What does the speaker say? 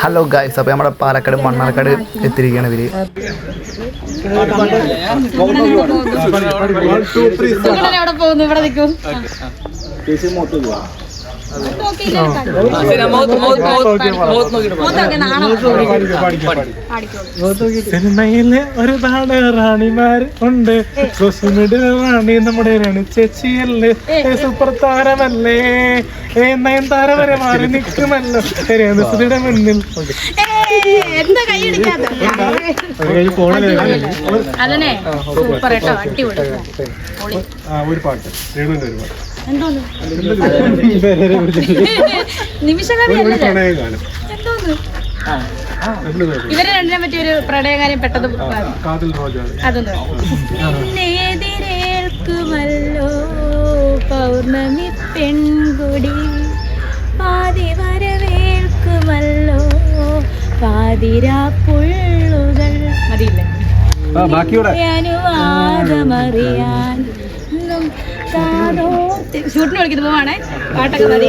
Hello guys അപ്പോൾ നമ്മുടെ പാലക്കാട് മണ്ണാർക്കാട് എത്തിയിരിക്കുകയാണ് ഇവർ. ഇവിടെ നിൽക്കും. സിനിമയിൽ ഒരുപാട് റാണിമാർ ഉണ്ട് കൊസുമിട് റാണി നമ്മുടെ രണി ചേച്ചിയല്ലേ സൂപ്പർ താരമല്ലേ ഏ നയൻതാര വരെ മാറി നിൽക്കുമല്ലോ രേണുസുതിയുടെ മുന്നിൽ എന്താ കൈ സൂപ്പർ കേട്ടോ അടിപൊളി പൊളി. ഒരു പാട്ട് രേണുവിന്റെ ഒരു പാട്ട് ഇവരെ രണ്ടിനെ പറ്റി ഒരു പ്രണയകാര്യം പെട്ടത് അതൊന്ന്. പൗർണമി പെൺകുടി. പാതി വരവേൽക്കുമല്ലോ പാതിരാപ്പുള്ളുകൾ. മതിയില്ലേ? ബാക്കിയൂടെ. അനുവാദമറിയാൻ ഷൂട്ടിന് വിളിക്കുന്നു പോവാണേ പാട്ടൊക്കെ മതി